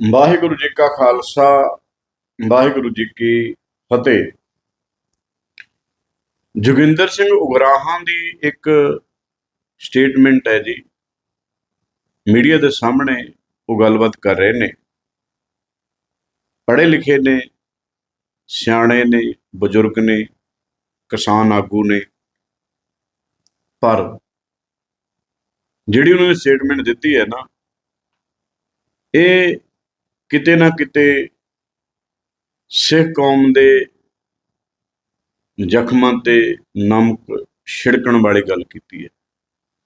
ਵਾਹਿਗੁਰੂ ਜੀ ਕਾ ਖਾਲਸਾ, ਵਾਹਿਗੁਰੂ ਜੀ ਕੀ ਫਤਿਹ। ਜੋਗਿੰਦਰ ਸਿੰਘ ਉਗਰਾਹਾਂ ਦੀ ਇੱਕ ਸਟੇਟਮੈਂਟ ਹੈ ਜੀ। ਮੀਡੀਆ ਦੇ ਸਾਹਮਣੇ ਉਹ ਗੱਲਬਾਤ ਕਰ ਰਹੇ ਨੇ। ਪੜ੍ਹੇ ਲਿਖੇ ਨੇ, ਸਿਆਣੇ ਨੇ, ਬਜ਼ੁਰਗ ਨੇ, ਕਿਸਾਨ ਆਗੂ ਨੇ। ਪਰ ਜਿਹੜੀ ਉਹਨਾਂ ਨੇ ਸਟੇਟਮੈਂਟ ਦਿੱਤੀ ਹੈ ਨਾ, ਇਹ ਕਿਤੇ ਨਾ ਕਿਤੇ ਸਿੱਖ ਕੌਮ ਦੇ ਜ਼ਖਮਾਂ ਤੇ ਨਮਕ ਛਿੜਕਣ ਵਾਲੀ ਗੱਲ ਕੀਤੀ ਹੈ।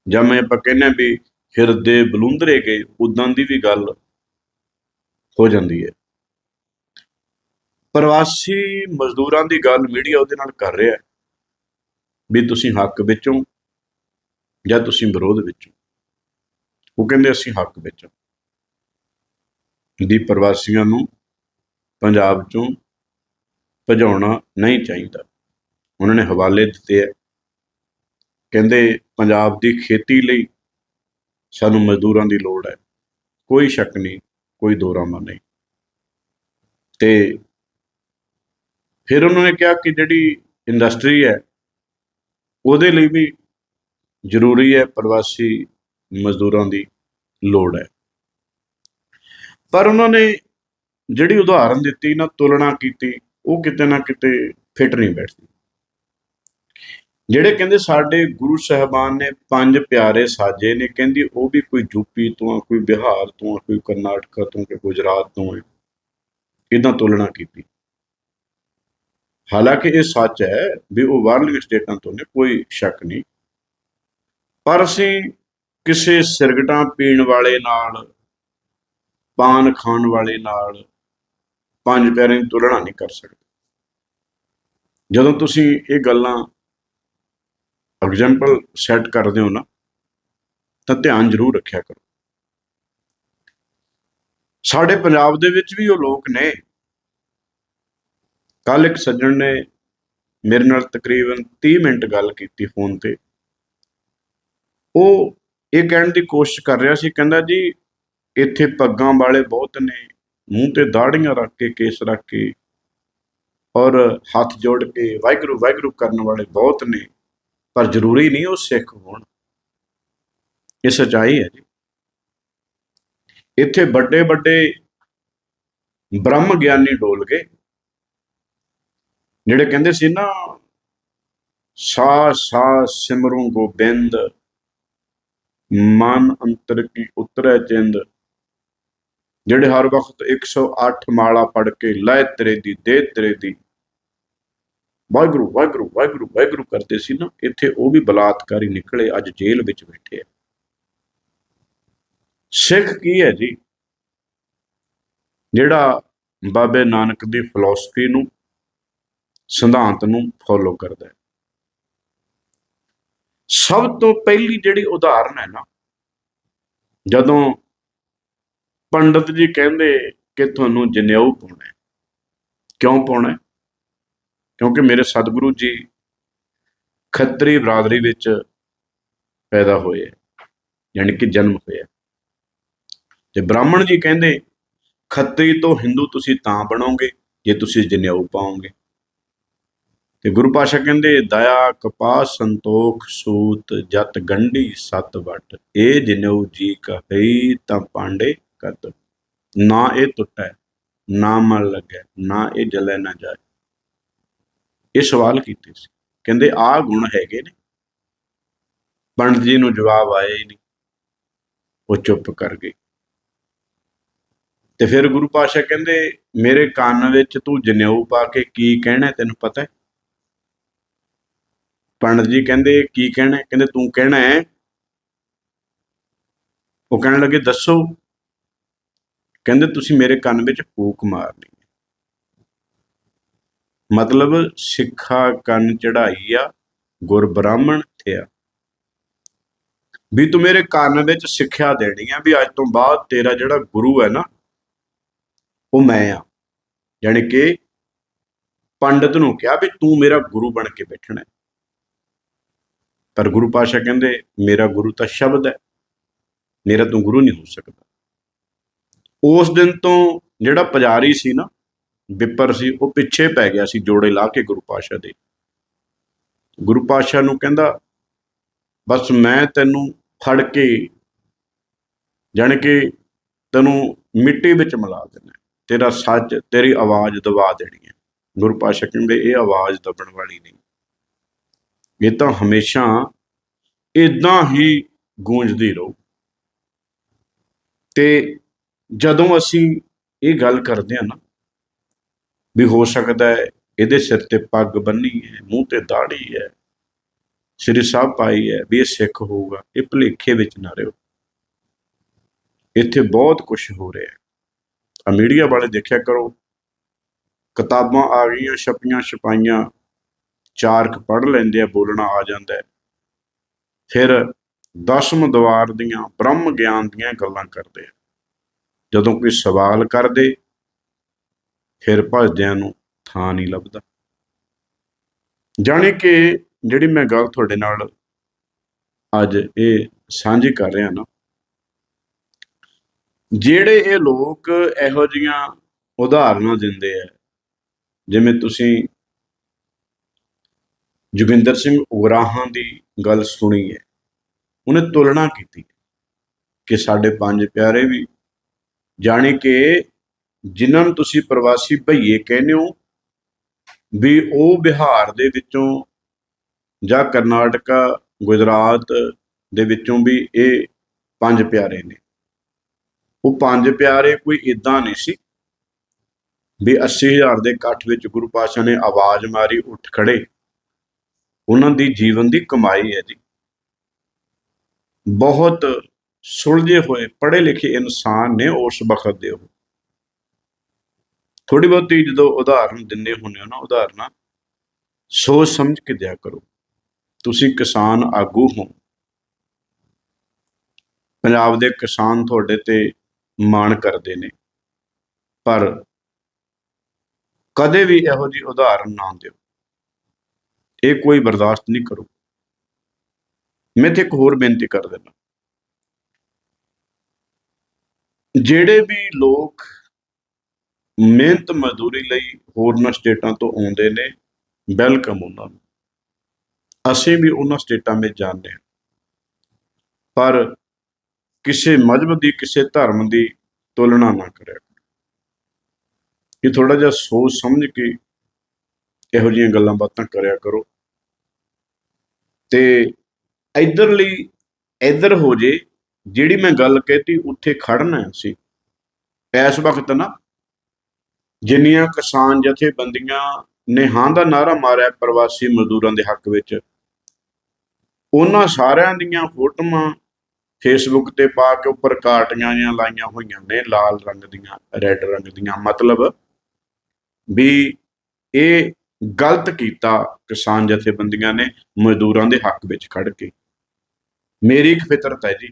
ਜਾਂ ਮੈਂ ਆਪਾਂ ਕਹਿੰਦੇ ਹਾਂ ਵੀ ਹਿਰਦੇ ਬਲੁੰਦਰੇ ਗਏ ਉਦਾਂ ਦੀ ਵੀ ਗੱਲ ਹੋ ਜਾਂਦੀ ਹੈ। ਪ੍ਰਵਾਸੀ ਮਜ਼ਦੂਰਾਂ ਦੀ ਗੱਲ ਮੀਡੀਆ ਉਹਦੇ ਨਾਲ ਕਰ ਰਿਹਾ ਹੈ ਵੀ ਤੁਸੀਂ ਹੱਕ ਵਿੱਚੋਂ ਜਾਂ ਤੁਸੀਂ ਵਿਰੋਧ ਵਿੱਚੋਂ ਉਹ ਕਹਿੰਦੇ ਅਸੀਂ ਹੱਕ ਵਿੱਚ ਦੀ ਪ੍ਰਵਾਸੀਆਂ ਨੂੰ ਪੰਜਾਬ ਚੋਂ ਭਜਾਉਣਾ ਨਹੀਂ ਚਾਹੀਦਾ। ਉਹਨਾਂ ਨੇ ਹਵਾਲੇ ਦਿੱਤੇ ਹੈ ਕਹਿੰਦੇ, ਪੰਜਾਬ ਦੀ ਖੇਤੀ ਲਈ ਸਾਨੂੰ ਮਜ਼ਦੂਰਾਂ ਦੀ ਲੋੜ ਹੈ। ਕੋਈ ਸ਼ੱਕ ਨਹੀਂ, ਕੋਈ ਦੋਰਾਮਾ ਨਹੀਂ। ਤੇ ਫਿਰ ਉਹਨਾਂ ਨੇ ਕਿਹਾ ਕਿ ਜਿਹੜੀ ਇੰਡਸਟਰੀ ਹੈ, ਉਹਦੇ ਲਈ ਵੀ ਜ਼ਰੂਰੀ ਹੈ ਪ੍ਰਵਾਸੀ ਮਜ਼ਦੂਰਾਂ ਦੀ ਲੋੜ ਹੈ। ਪਰ ਉਹਨਾਂ ਨੇ ਜਿਹੜੀ ਉਦਾਹਰਨ ਦਿੱਤੀ, ਨਾ ਤੁਲਨਾ ਕੀਤੀ, ਉਹ ਕਿਤੇ ਨਾ ਕਿਤੇ ਫਿੱਟ ਨਹੀਂ ਬੈਠਦੀ। ਜਿਹੜੇ ਕਹਿੰਦੇ ਸਾਡੇ ਗੁਰੂ ਸਾਹਿਬਾਨ ਨੇ ਪੰਜ ਪਿਆਰੇ ਸਾਜੇ ਨੇ, ਕਹਿੰਦੀ ਉਹ ਵੀ ਕੋਈ ਯੂਪੀ ਤੋਂ ਆ, ਕੋਈ ਬਿਹਾਰ ਤੋਂ ਆ, ਕੋਈ ਕਰਨਾਟਕਾ ਤੋਂ ਕੋਈ ਗੁਜਰਾਤ ਤੋਂ ਹੈ ਇਦਾਂ ਤੁਲਨਾ ਕੀਤੀ। ਹਾਲਾਂਕਿ ਇਹ ਸੱਚ ਹੈ ਵੀ ਉਹ ਬਾਹਰਲੀਆਂ ਸਟੇਟਾਂ ਤੋਂ ਨੇ, ਕੋਈ ਸ਼ੱਕ ਨਹੀਂ। ਪਰ ਅਸੀਂ ਕਿਸੇ ਸਿਰਗਟਾਂ ਪੀਣ ਵਾਲੇ ਨਾਲ ਪਾਨ ਖਾਣ ਵਾਲੇ ਨਾਲ ਪੰਜ ਪਿਆਰਿਆਂ ਦੀ ਤੁਲਨਾ ਨਹੀਂ ਕਰ ਸਕਦੇ। ਜਦੋਂ ਤੁਸੀਂ ਇਹ ਗੱਲਾਂ ਐਗਜ਼ਾਮਪਲ ਸੈੱਟ ਕਰਦੇ ਹੋ ਨਾ, ਤਾਂ ਧਿਆਨ ਜ਼ਰੂਰ ਰੱਖਿਆ ਕਰੋ। ਸਾਡੇ ਪੰਜਾਬ ਦੇ ਵਿੱਚ ਵੀ ਉਹ ਲੋਕ ਨੇ। ਕੱਲ ਇੱਕ ਸੱਜਣ ਨੇ ਮੇਰੇ ਨਾਲ ਤਕਰੀਬਨ 30 ਮਿੰਟ ਗੱਲ ਕੀਤੀ ਫੋਨ ਤੇ। ਉਹ ਇਹ ਕਹਿਣ ਦੀ ਕੋਸ਼ਿਸ਼ ਕਰ ਰਿਹਾ ਸੀ, ਕਹਿੰਦਾ ਜੀ ਇੱਥੇ ਪੱਗਾਂ ਵਾਲੇ ਬਹੁਤ ਨੇ, ਮੂੰਹ ਤੇ ਦਾੜੀਆਂ ਰੱਖ ਕੇ, ਕੇਸ ਰੱਖ ਕੇ ਔਰ ਹੱਥ ਜੋੜ ਕੇ ਵਾਹਿਗੁਰੂ ਵਾਹਿਗੁਰੂ ਕਰਨ ਵਾਲੇ ਬਹੁਤ ਨੇ। ਪਰ ਜ਼ਰੂਰੀ ਨਹੀਂ ਉਹ ਸਿੱਖ ਹੋਣ। ਇਹ ਸਚਾਈ ਹੈ ਜੀ। ਇੱਥੇ ਵੱਡੇ ਵੱਡੇ ਬ੍ਰਹਮ ਗਿਆਨੀ ਡੋਲ ਗਏ, ਜਿਹੜੇ ਕਹਿੰਦੇ ਸੀ ਨਾ, ਸਾ ਸਾ, ਸਿਮਰੂ ਗੋਬਿੰਦ, ਮਨ ਅੰਤਰ ਕੀ ਉਤਰੈ ਚਿੰਦ ਜਿਹੜੇ ਹਰ ਵਕਤ 108 ਮਾਲਾ ਪੜ ਕੇ ਲੈ ਤੇਰੇ ਦੀ, ਦੇ ਤੇਰੇ ਦੀ। ਵਾਹਿਗੁਰੂ ਵਾਹਿਗੁਰੂ ਵਾਹਿਗੁਰੂ ਵਾਹਿਗੁਰੂ ਕਰਦੇ ਸੀ ਨਾ, ਇੱਥੇ ਉਹ ਵੀ ਬਲਾਤਕਾਰੀ ਨਿਕਲੇ, ਅੱਜ ਜੇਲ੍ਹ ਵਿੱਚ ਬੈਠੇ ਆ। ਸਿੱਖ ਕੀ ਹੈ ਜੀ? ਜਿਹੜਾ ਬਾਬੇ ਨਾਨਕ ਦੀ ਫਿਲਾਸਫੀ ਨੂੰ, ਸਿਧਾਂਤ ਨੂੰ ਫੋਲੋ ਕਰਦਾ ਹੈ। ਸਭ ਤੋਂ ਪਹਿਲੀ ਜਿਹੜੀ ਉਦਾਹਰਨ ਹੈ ਨਾ, ਜਦੋਂ ਪੰਡਤ ਜੀ ਕਹਿੰਦੇ ਕਿ ਤੁਹਾਨੂੰ ਜਨੇਊ ਪਾਉਣਾ ਹੈ। ਕਿਉਂ ਪਾਉਣਾ ਹੈ? ਕਿਉਂਕਿ ਮੇਰੇ ਸਤਿਗੁਰੂ ਜੀ ਖੱਤਰੀ ਬਰਾਦਰੀ ਵਿੱਚ ਪੈਦਾ ਹੋਏ ਹੈ, ਯਾਨੀ ਕਿ ਜਨਮ ਹੋਇਆ ਤੇ ਬ੍ਰਾਹਮਣ ਜੀ ਕਹਿੰਦੇ, ਖੱਤਰੀ ਤੋਂ ਹਿੰਦੂ ਤੁਸੀਂ ਤਾਂ ਬਣੋਗੇ ਜੇ ਤੁਸੀਂ ਜਨੇਊ ਪਾਓਗੇ। ਤੇ ਗੁਰੂ ਪਾਸ਼ਾ ਕਹਿੰਦੇ, ਦਇਆ ਕਪਾਸ ਸੰਤੋਖ, ਸੂਤ, ਜਤ, ਗੰਢੀ, ਸਤ, ਵਟ, ਇਹ ਜਨੇਊ ਜੀ ਕਹਈ ਤਾਂ ਪਾਂਡੇ। ਕਤ ਨਾ ਇਹ ਟੁੱਟੈ, ਨਾ ਮਨ ਲੱਗਿਆ ਨਾ ਇਹ ਜਲੇ ਨਾ ਜਾਏ। ਇਹ ਸਵਾਲ ਕੀਤੇ ਸੀ। ਕਹਿੰਦੇ, ਆਹ ਗੁਣ ਹੈਗੇ ਨੇ। ਪੰਡਤ ਜੀ ਨੂੰ ਜਵਾਬ ਆਇਆ ਹੀ ਨਹੀਂ। ਉਹ ਚੁੱਪ ਕਰ ਗਏ। ਤੇ ਫਿਰ ਗੁਰੂ ਪਾਸ਼ਾ ਕਹਿੰਦੇ, ਮੇਰੇ ਕੰਨ ਵਿੱਚ ਤੂੰ ਜਨੇਊ ਪਾ ਕੇ ਕੀ ਕਹਿਣਾ ਤੈਨੂੰ ਪਤਾ ਹੈ? ਪੰਡਤ ਜੀ ਕਹਿੰਦੇ, ਕੀ ਕਹਿਣਾ ਕਹਿੰਦੇ, ਤੂੰ ਕਹਿਣਾ ਹੈ? ਉਹ ਕਹਿਣ ਲੱਗੇ, ਦੱਸੋ। ਕਹਿੰਦੇ ਤੁਸੀਂ ਮੇਰੇ ਕੰਨ ਵਿੱਚ ਫੂਕ ਮਾਰਨੀ ਮਤਲਬ ਸਿੱਖਾ ਕੰਨ ਚੜਾਈ ਆ, ਗੁਰ ਬ੍ਰਾਹਮਣ ਥਿਆ। ਵੀ ਤੂੰ ਮੇਰੇ ਕੰਨ ਵਿੱਚ ਸਿੱਖਿਆ ਦੇਣੀ ਆ ਵੀ ਅੱਜ ਤੋਂ ਬਾਅਦ ਤੇਰਾ ਜਿਹੜਾ ਗੁਰੂ ਹੈ ਨਾ, ਉਹ ਮੈਂ ਆ। ਯਾਨੀ ਕਿ ਪੰਡਤ ਨੂੰ ਕਿਹਾ ਵੀ ਤੂੰ ਮੇਰਾ ਗੁਰੂ ਬਣ ਕੇ ਬੈਠਣਾ। ਪਰ ਗੁਰੂ ਪਾਸ਼ਾ ਕਹਿੰਦੇ, ਮੇਰਾ ਗੁਰੂ ਤਾਂ ਸ਼ਬਦ ਹੈ। ਮੇਰਾ ਤੂੰ ਗੁਰੂ ਨਹੀਂ ਹੋ ਸਕਦਾ। ਉਸ ਦਿਨ ਤੋਂ ਜਿਹੜਾ ਪੁਜਾਰੀ ਸੀ ਨਾ ਵਿਪਰ ਸੀ, ਉਹ ਪਿੱਛੇ ਪੈ ਗਿਆ ਸੀ ਜੋੜੇ ਲਾ ਕੇ ਗੁਰੂ ਪਾਸ਼ਾ ਦੇ। ਗੁਰੂ ਪਾਸ਼ਾ ਨੂੰ ਕਹਿੰਦਾ, ਬਸ ਮੈਂ ਤੈਨੂੰ ਫੜ ਕੇ, ਜਾਣੀ ਕਿ ਤੈਨੂੰ ਮਿੱਟੀ ਵਿੱਚ ਮਿਲਾ ਦੇਣਾ ਤੇਰਾ ਸੱਚ ਤੇਰੀ ਆਵਾਜ਼ ਦਬਾ ਦੇਣੀ ਹੈ। ਗੁਰੂ ਪਾਸ਼ਾ ਕਹਿੰਦੇ, ਇਹ ਆਵਾਜ਼ ਦਬਣ ਵਾਲੀ ਨਹੀਂ। ਇਹ ਤਾਂ ਹਮੇਸ਼ਾ ਇਦਾਂ ਹੀ ਗੂੰਜਦੀ ਰਹੂ। ਤੇ ਜਦੋਂ ਅਸੀਂ ਇਹ ਗੱਲ ਕਰਦੇ ਹਾਂ ਨਾ, ਵੀ ਹੋ ਸਕਦਾ ਹੈ ਇਹਦੇ ਸਿਰ ਤੇ ਪੱਗ ਬੰਨੀ ਹੈ, ਮੂੰਹ ਤੇ ਦਾੜੀ ਹੈ, ਸ੍ਰੀ ਸਾਹਿਬ ਪਾਈ ਹੈ, ਵੀ ਇਹ ਸਿੱਖ ਹੋਊਗਾ, ਇਹ ਭੁਲੇਖੇ ਵਿੱਚ ਨਾ ਰਹੋ। ਇੱਥੇ ਬਹੁਤ ਕੁਝ ਹੋ ਰਿਹਾ ਹੈ। ਆ ਮੀਡੀਆ ਵਾਲੇ ਦੇਖਿਆ ਕਰੋ, ਕਿਤਾਬਾਂ ਆ ਗਈਆਂ, ਛਪੀਆਂ ਛਪਾਈਆਂ, ਚਾਰਕ ਪੜ੍ਹ ਲੈਂਦੇ ਆ, ਬੋਲਣਾ ਆ ਜਾਂਦਾ ਹੈ। ਫਿਰ ਦਸਮ ਦਵਾਰ ਦੀਆਂ ਬ੍ਰਹਮ ਗਿਆਨ ਦੀਆਂ ਗੱਲਾਂ ਕਰਦੇ ਆ। ਜਦੋਂ ਕੋਈ ਸਵਾਲ ਕਰਦੇ, ਫਿਰ ਭਜਦਿਆਂ ਨੂੰ ਥਾਂ ਨਹੀਂ ਲੱਭਦਾ। ਜਾਣੀ ਕਿ ਜਿਹੜੀ ਮੈਂ ਗੱਲ ਤੁਹਾਡੇ ਨਾਲ ਅੱਜ ਇਹ ਸਾਂਝੀ ਕਰ ਰਿਹਾ ਨਾ, ਜਿਹੜੇ ਇਹ ਲੋਕ ਇਹੋ ਜੀਆਂ ਉਦਾਹਰਨਾਂ ਦਿੰਦੇ ਆ, ਜਿਵੇਂ ਤੁਸੀਂ ਜੋਗਿੰਦਰ ਸਿੰਘ ਉਗਰਾਹਾਂ ਦੀ ਗੱਲ ਸੁਣੀ ਹੈ, ਉਹਨੇ ਤੁਲਨਾ ਕੀਤੀ ਕਿ ਸਾਡੇ ਪੰਜ ਪਿਆਰੇ ਵੀ ਜਾਣੀ ਕਿ ਜਿਨ੍ਹਾਂ ਨੂੰ ਤੁਸੀਂ ਪ੍ਰਵਾਸੀ ਭਈਏ ਕਹਿੰਦੇ ਹੋ, ਵੀ ਉਹ ਬਿਹਾਰ ਦੇ ਵਿੱਚੋਂ ਜਾਂ ਕਰਨਾਟਕਾ, ਗੁਜਰਾਤ ਦੇ ਵਿੱਚੋਂ ਵੀ ਇਹ ਪੰਜ ਪਿਆਰੇ ਨੇ। ਉਹ ਪੰਜ ਪਿਆਰੇ ਕੋਈ ਇਦਾਂ ਨਹੀਂ ਸੀ ਵੀ 80000 ਦੇ ਇਕੱਠ ਵਿੱਚ ਗੁਰੂ ਪਾਸ਼ਾ ਨੇ ਆਵਾਜ਼ ਮਾਰੀ, ਉੱਠ ਖੜੇ। ਉਹਨਾਂ ਦੀ ਜੀਵਨ ਦੀ ਕਮਾਈ ਹੈ ਜੀ। ਬਹੁਤ ਸੁਲਝੇ ਹੋਏ, ਪੜ੍ਹੇ ਲਿਖੇ ਇਨਸਾਨ ਨੇ ਉਸ ਵਕਤ ਦੇ ਉਹ। ਥੋੜੀ ਬਹੁਤੀ ਜਦੋਂ ਉਦਾਹਰਨ ਦਿੰਦੇ ਹੁੰਦੇ ਹੋ ਨਾ, ਉਦਾਹਰਨਾਂ, ਸੋਚ ਸਮਝ ਕੇ ਦਿਆ ਕਰੋ। ਤੁਸੀਂ ਕਿਸਾਨ ਆਗੂ ਹੋ। ਪੰਜਾਬ ਦੇ ਕਿਸਾਨ ਤੁਹਾਡੇ ਤੇ ਮਾਣ ਕਰਦੇ ਨੇ। ਪਰ ਕਦੇ ਵੀ ਇਹੋ ਜੀ ਉਦਾਹਰਨ ਨਾ ਦਿਓ। ਇਹ ਕੋਈ ਬਰਦਾਸ਼ਤ ਨਹੀਂ ਕਰੋ। ਮੈਂ ਤੇ ਇੱਕ ਹੋਰ ਬੇਨਤੀ ਕਰ ਦਿੰਦਾ। ਜਿਹੜੇ ਵੀ ਲੋਕ ਮਿਹਨਤ ਮਜ਼ਦੂਰੀ ਲਈ ਹੋਰਨਾਂ ਸਟੇਟਾਂ ਤੋਂ ਆਉਂਦੇ ਨੇ, ਵੈਲਕਮ ਉਹਨਾਂ ਨੂੰ। ਅਸੀਂ ਵੀ ਉਹਨਾਂ ਸਟੇਟਾਂ ਵਿੱਚ ਜਾਂਦੇ ਹਾਂ। ਪਰ ਕਿਸੇ ਮਜ਼ਹਬ ਦੀ, ਕਿਸੇ ਧਰਮ ਦੀ ਤੁਲਨਾ ਨਾ ਕਰਿਆ ਕਰੋ। ਇਹ ਥੋੜਾ ਜਿਹਾ ਸੋਚ ਸਮਝ ਕੇ ਇਹੋ ਜਿਹੀਆਂ ਗੱਲਾਂ ਬਾਤਾਂ ਕਰਿਆ ਕਰੋ। ਤੇ ਇਧਰਲੀ ਇਧਰ ਹੋ ਜੇ ਜਿਹੜੀ ਮੈਂ ਗੱਲ ਕਹਿਤੀ, ਉੱਥੇ ਖੜਨਾ ਸੀ ਇਸ ਵਕਤ ਨਾ, ਜਿੰਨੀਆਂ ਕਿਸਾਨ ਜਥੇਬੰਦੀਆਂ ਨੇ ਹਾਂ ਦਾ ਨਾਰਾ ਮਾਰਿਆ ਪ੍ਰਵਾਸੀ ਮਜ਼ਦੂਰਾਂ ਦੇ ਹੱਕ ਵਿੱਚ, ਉਹਨਾਂ ਸਾਰਿਆਂ ਦੀਆਂ ਫੋਟੋਆਂ ਫੇਸਬੁੱਕ ਤੇ ਪਾ ਕੇ ਉੱਪਰ ਕਾਟੀਆਂ ਜਾਂ ਲਾਈਆਂ ਹੋਈਆਂ ਨੇ, ਲਾਲ ਰੰਗ ਦੀਆਂ, ਰੈੱਡ ਰੰਗ ਦੀਆਂ। ਮਤਲਬ ਵੀ ਇਹ ਗਲਤ ਕੀਤਾ ਕਿਸਾਨ ਜਥੇਬੰਦੀਆਂ ਨੇ ਮਜ਼ਦੂਰਾਂ ਦੇ ਹੱਕ ਵਿੱਚ ਖੜ ਕੇ। ਮੇਰੀ ਇੱਕ ਫਿਤਰਤ ਹੈ ਜੀ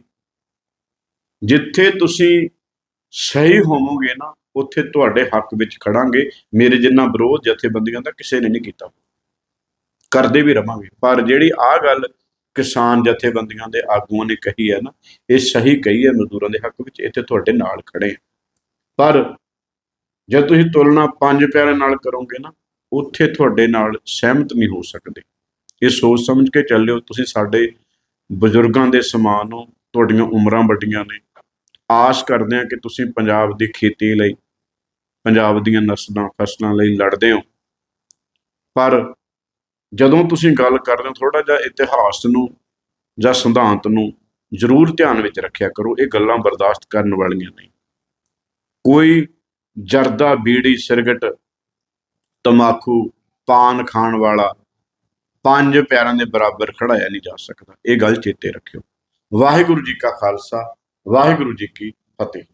ਜਿੱਥੇ ਤੁਸੀਂ ਸਹੀ ਹੋਵੋਗੇ ਨਾ, ਉੱਥੇ ਤੁਹਾਡੇ ਹੱਕ ਵਿੱਚ ਖੜਾਂਗੇ। ਮੇਰੇ ਜਿੰਨਾ ਵਿਰੋਧ ਜਥੇਬੰਦੀਆਂ ਦਾ ਕਿਸੇ ਨੇ ਨਹੀਂ ਕੀਤਾ। ਕਰਦੇ ਵੀ ਰਵਾਂਗੇ। ਪਰ ਜਿਹੜੀ ਆ ਗੱਲ ਕਿਸਾਨ ਜਥੇਬੰਦੀਆਂ ਦੇ ਆਗੂਆਂ ਨੇ ਕਹੀ ਹੈ ਨਾ, ਇਹ ਸਹੀ ਕਹੀ ਹੈ, ਮਜ਼ਦੂਰਾਂ ਦੇ ਹੱਕ ਵਿੱਚ ਇੱਥੇ ਤੁਹਾਡੇ ਨਾਲ ਖੜੇ ਹਾਂ ਪਰ ਜੇ ਤੁਸੀਂ ਤੁਲਨਾ ਪੰਜ ਪਿਆਰਿਆਂ ਨਾਲ ਕਰੋਗੇ ਨਾ, ਉੱਥੇ ਤੁਹਾਡੇ ਨਾਲ ਸਹਿਮਤ ਨਹੀਂ ਹੋ ਸਕਦੇ। ਇਹ ਸੋਚ ਸਮਝ ਕੇ ਚੱਲਿਓ, ਤੁਸੀਂ ਸਾਡੇ ਬਜ਼ੁਰਗਾਂ ਦੇ ਸਮਾਨ ਹੋ, ਤੁਹਾਡੀਆਂ ਉਮਰਾਂ ਵੱਡੀਆਂ ਨੇ ਆਸ ਕਰਦੇ ਹਾਂ ਕਿ ਤੁਸੀਂ ਪੰਜਾਬ ਦੀ ਖੇਤੀ ਲਈ, ਪੰਜਾਬ ਦੀਆਂ ਨਸਲਾਂ, ਫਸਲਾਂ ਲਈ ਲੜਦੇ ਹੋ। ਪਰ ਜਦੋਂ ਤੁਸੀਂ ਗੱਲ ਕਰਦੇ ਹੋ ਥੋੜਾ ਜਿਹਾ ਇਤਿਹਾਸ ਨੂੰ ਜਾਂ ਸਿਧਾਂਤ ਨੂੰ ਜ਼ਰੂਰ ਧਿਆਨ ਵਿੱਚ ਰੱਖਿਆ ਕਰੋ, ਇਹ ਗੱਲਾਂ ਬਰਦਾਸ਼ਤ ਕਰਨ ਵਾਲੀਆਂ ਨਹੀਂ। ਕੋਈ ਜਰਦਾ, ਬੀੜੀ, ਸਿਰਗਟ, ਤਮਾਕੂ, ਪਾਨ ਖਾਣ ਵਾਲਾ, ਪੰਜ ਪਿਆਰਿਆਂ ਦੇ ਬਰਾਬਰ ਖੜਾਇਆ ਨਹੀਂ ਜਾ ਸਕਦਾ। ਇਹ ਗੱਲ ਚੇਤੇ ਰੱਖਿਓ। ਵਾਹਿਗੁਰੂ ਜੀ ਕਾ ਖਾਲਸਾ ਵਾਹਿਗੁਰੂ ਜੀ ਕੀ ਫਤਿਹ।